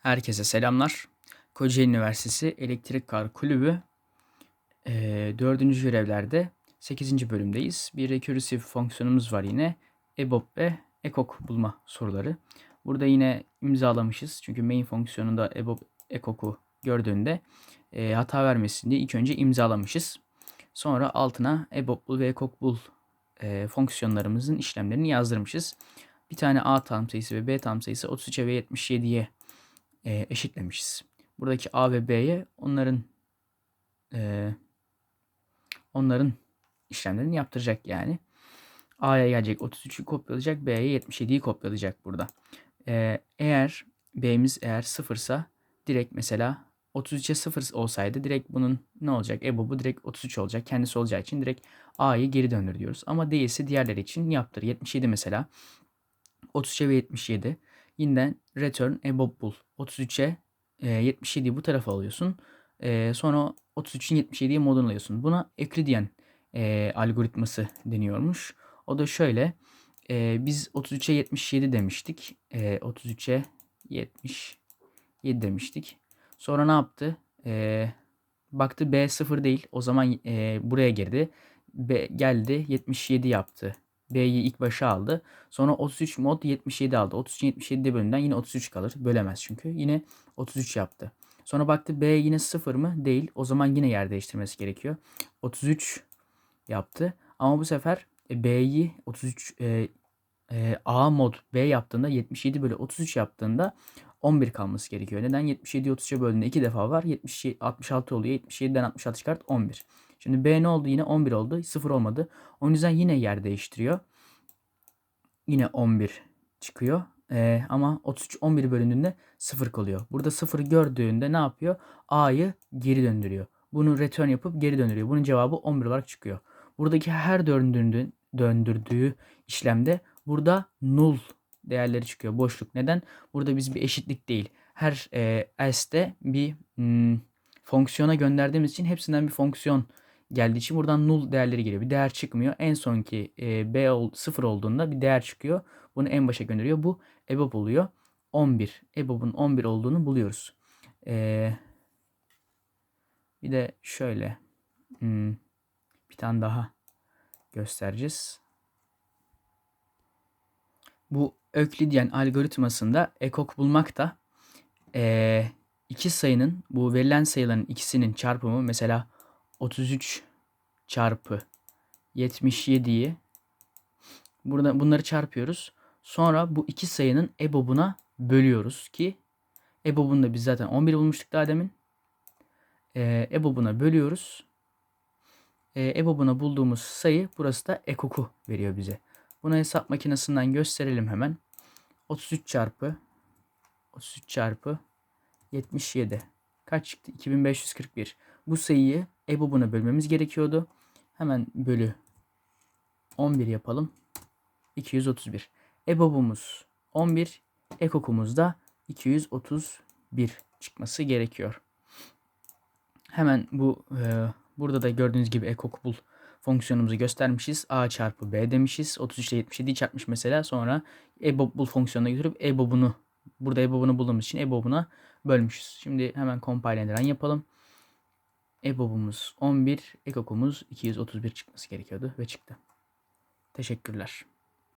Herkese selamlar. Kocaeli Üniversitesi Elektrik Kar Kulübü e, 4. görevlerde 8. bölümdeyiz. Bir recursive fonksiyonumuz var yine. EBOB ve ECOC bulma soruları. Burada yine imzalamışız. Çünkü main fonksiyonunda EBOB ECOC'u gördüğünde e, hata vermesin diye ilk önce imzalamışız. Sonra altına EBOB bul ve ECOC bul e, fonksiyonlarımızın işlemlerini yazdırmışız. Bir tane A tam sayısı ve B tam sayısı 33'e ve 77'ye e, eşitlemişiz. Buradaki A ve B'ye onların e, onların işlemlerini yaptıracak yani. A'ya gelecek 33'ü kopyalayacak. B'ye 77'yi kopyalayacak burada. E, eğer B'miz eğer sıfırsa direkt mesela 33'e 0 olsaydı direkt bunun ne olacak? EBOB'u direkt 33 olacak. Kendisi olacağı için direkt A'yı geri döndür diyoruz. Ama değilse diğerleri için yaptır. 77 mesela. 33'e ve 77. Yeniden return EBOB bul. 33'e e, 77'yi bu tarafa alıyorsun. E, sonra 33'ün 77'ye modunu alıyorsun. Buna Euclidean e, algoritması deniyormuş. O da şöyle. E, biz 33'e 77 demiştik. E, 33'e 77 demiştik. Sonra ne yaptı? E, baktı B 0 değil. O zaman e, buraya girdi. B geldi 77 yaptı. B'yi ilk başa aldı. Sonra 33 mod 77 aldı. 33 77 bölümden yine 33 kalır. Bölemez çünkü. Yine 33 yaptı. Sonra baktı B yine 0 mı? Değil. O zaman yine yer değiştirmesi gerekiyor. 33 yaptı. Ama bu sefer e, B'yi 33 e, e, A mod B yaptığında 77 bölü 33 yaptığında 11 kalması gerekiyor. Neden? 77'yi 33'e böldüğünde 2 defa var. 70, 66 oluyor. 77'den 66 çıkart 11. Şimdi B ne oldu? Yine 11 oldu. 0 olmadı. O yüzden yine yer değiştiriyor. Yine 11 çıkıyor. Ee, ama 33 11 bölündüğünde 0 kalıyor. Burada 0 gördüğünde ne yapıyor? A'yı geri döndürüyor. Bunu return yapıp geri döndürüyor. Bunun cevabı 11 olarak çıkıyor. Buradaki her döndürdüğü, döndürdüğü işlemde burada null değerleri çıkıyor. Boşluk. Neden? Burada biz bir eşitlik değil. Her e, else'de bir hmm, fonksiyona gönderdiğimiz için hepsinden bir fonksiyon geldiği için buradan null değerleri geliyor. Bir değer çıkmıyor. En sonki e, b ol, 0 olduğunda bir değer çıkıyor. Bunu en başa gönderiyor. Bu EBOB oluyor. 11. EBOB'un 11 olduğunu buluyoruz. E, bir de şöyle hmm, bir tane daha göstereceğiz. Bu Öklidyen algoritmasında ekok bulmak da e, iki sayının bu verilen sayıların ikisinin çarpımı mesela 33 çarpı 77'yi burada bunları çarpıyoruz. Sonra bu iki sayının EBOB'una bölüyoruz ki EBOB'unu da biz zaten 11 bulmuştuk daha demin. Ee, EBOB'una bölüyoruz. Ee, EBOB'una bulduğumuz sayı burası da EKOK'u veriyor bize. Bunu hesap makinesinden gösterelim hemen. 33 çarpı 33 çarpı 77 kaç çıktı? 2541. Bu sayıyı EBOB'una bölmemiz gerekiyordu. Hemen bölü 11 yapalım. 231. EBOB'umuz 11. EKOK'umuz da 231 çıkması gerekiyor. Hemen bu e, burada da gördüğünüz gibi EKOK bul fonksiyonumuzu göstermişiz. A çarpı B demişiz. 33 ile 77 çarpmış mesela. Sonra EBOB bul fonksiyonuna götürüp EBOB'unu burada EBOB'unu bulduğumuz için EBOB'una bölmüşüz. Şimdi hemen compile and run yapalım. EBOB'umuz 11, EKOK'umuz 231 çıkması gerekiyordu ve çıktı. Teşekkürler.